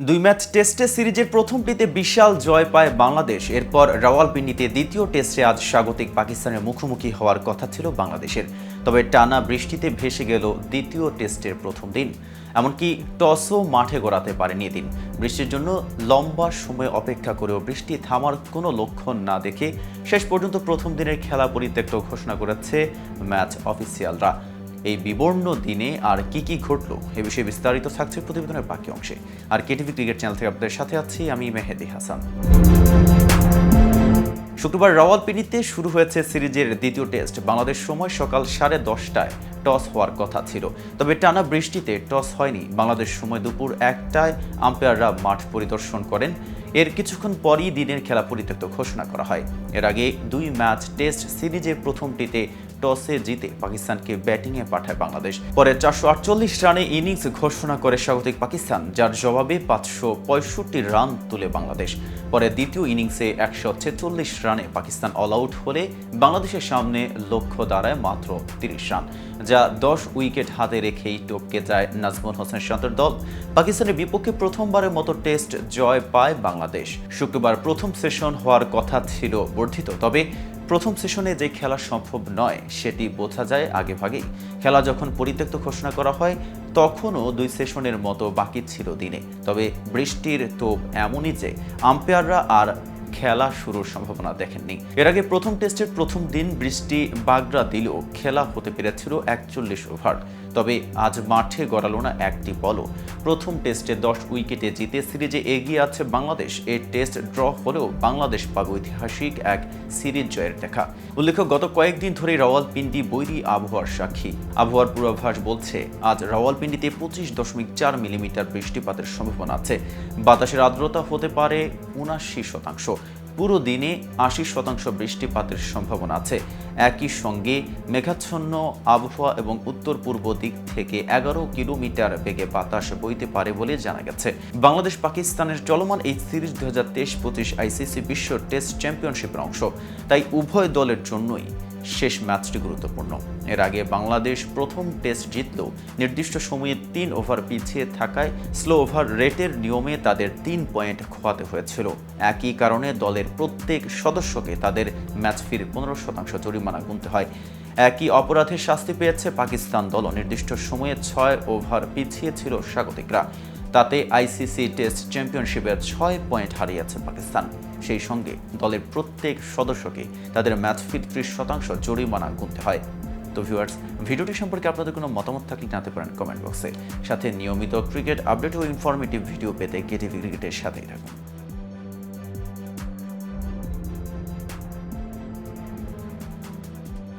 দুই ম্যাচ টেস্টে সিরিজের প্রথমটিতে বিশাল জয় পায় বাংলাদেশ। এরপর রাওয়ালপিন্ডিতে দ্বিতীয় টেস্টে আজ স্বাগতিক পাকিস্তানের মুখোমুখি হওয়ার কথা ছিল বাংলাদেশের। তবে টানা বৃষ্টিতে ভেসে গেল দ্বিতীয় টেস্টের প্রথম দিন। এমনকি টসও মাঠে গড়াতে পারেনি এদিন। বৃষ্টির জন্য লম্বা সময় অপেক্ষা করেও বৃষ্টি থামার কোনো লক্ষণ না দেখে শেষ পর্যন্ত প্রথম দিনের খেলা পরিত্যক্ত ঘোষণা করেছে ম্যাচ অফিসিয়ালরা। এই বিবর্ণ দিনে আর কি কি ঘটলো এ বিষয়ে বিস্তারিত থাকছে প্রতিবেদনের বাকি অংশে। আর কেটিভি ক্রিকেট চ্যানেল থেকে আপনাদের সাথে আছি আমি মেহেদি হাসান। শুক্রবার রাওয়ালপিন্ডিতে শুরু হয়েছে সিরিজের দ্বিতীয় টেস্ট। বাংলাদেশ সময় সকাল সাড়ে দশটায় টস হওয়ার কথা ছিল। তবে টানা বৃষ্টিতে টস হয়নি। বাংলাদেশ সময় দুপুর একটায় আম্পায়াররা মাঠ পরিদর্শন করেন। এর কিছুক্ষণ পরই দিনের খেলা পরিত্যক্ত ঘোষণা করা হয়। এর আগে দুই ম্যাচ টেস্ট সিরিজের প্রথমটিতে টসে জিতে পাকিস্তানকে ব্যাটিংয়ে পাঠায় বাংলাদেশ। পরে চারশো আটচল্লিশ রানে ইনিংস ঘোষণা করে স্বাগতিক পাকিস্তান, যার জবাবে পাঁচশো পঁয়ষট্টি রান তুলে বাংলাদেশ। পরে দ্বিতীয় ইনিংসে একশো ছেচল্লিশ রানে পাকিস্তান অল আউট হলে বাংলাদেশের সামনে লক্ষ্য দাঁড়ায় মাত্র তিরিশ রান, যা দশ উইকেট হাতে রেখেই টপকে যায় নাজমুল হোসেন শান্তর দল। পাকিস্তানের বিপক্ষে প্রথমবারের মতো টেস্ট জয় পায় বাংলাদেশ। শুক্রবার প্রথম সেশন হওয়ার কথা ছিল বর্ধিত, তবে প্রথম সেশনে যে খেলা সম্ভব নয়, সেটি বোঝা যায় আগে ভাগে খেলা যখন পরিত্যক্ত ঘোষণা করা হয়, তখনও দুই সেশনের মতো বাকি ছিল দিনে। তবে বৃষ্টির তোপ এমনই যে আম্পায়াররা আর খেলা শুরুর সম্ভাবনা দেখেননি। এর আগে প্রথম টেস্টের প্রথম দিন বৃষ্টি বাগড়া দিলেও খেলা হতে পেরেছিল একচল্লিশ ওভার। তবে আজ মাঠে গড়ালো না একটি বলও। প্রথম টেস্টে দশ উইকেটে জিতে সিরিজে এগিয়ে আছে বাংলাদেশ। এই টেস্ট ড্র হলেও বাংলাদেশ পাবে ঐতিহাসিক এক সিরিজ জয়ের দেখা। উল্লেখ্য, গত কয়েকদিন ধরে রাওয়ালপিন্ডি বৈরী আবহাওয়ার সাক্ষী। আবহাওয়ার পূর্বাভাস বলছে, আজ রাওয়ালপিন্ডিতে পঁচিশ দশমিক চার মিলিমিটার বৃষ্টিপাতের সম্ভাবনা আছে। বাতাসের আর্দ্রতা হতে পারে উনাশি শতাংশ। পুরো দিনে আশি শতাংশ বৃষ্টিপাতের সম্ভাবনা আছে। একই সঙ্গে মেঘাচ্ছন্ন আবহাওয়া এবং উত্তর পূর্ব দিক থেকে এগারো কিলোমিটার বেগে বাতাস বইতে পারে বলে জানা গেছে। বাংলাদেশ, পাকিস্তানের চলমান এই সিরিজ দু হাজার তেইশ পঁচিশ আইসিসি বিশ্ব টেস্ট চ্যাম্পিয়নশিপের অংশ। তাই উভয় দলের জন্যই শেষ ম্যাচটি গুরুত্বপূর্ণ। এর আগে বাংলাদেশ প্রথম টেস্ট জিতলেও নির্দিষ্ট সময়ে তিন ওভার পিছিয়ে থাকায় স্লো ওভার রেটের নিয়মে তাদের তিন পয়েন্ট খোয়াতে হয়েছিল। একই কারণে দলের প্রত্যেক সদস্যকে তাদের ম্যাচ ফির পনেরো শতাংশ জরিমানা গুনতে হয়। একই অপরাধে শাস্তি পেয়েছে পাকিস্তান দল নির্দিষ্ট সময়ে ছয় ওভার পিছিয়ে ছিল স্বাগতিকরা। তাতে আইসিসি টেস্ট চ্যাম্পিয়নশিপের ছয় পয়েন্ট হারিয়েছে পাকিস্তান। সেই সঙ্গে দলের প্রত্যেক সদস্যকে তাদের ম্যাচ ফিট ত্রিশ শতাংশ জরিমানা গুনতে হয়। তো ভিউয়ার্স ভিডিওটি সম্পর্কে আপনাদের কোনো মতামত থাকলে জানাতে পারেন কমেন্ট বক্সে সাথে নিয়মিত ক্রিকেট আপডেট ও ইনফরমেটিভ ভিডিও পেতে কেটিভি ক্রিকেটের সাথেই থাকুন।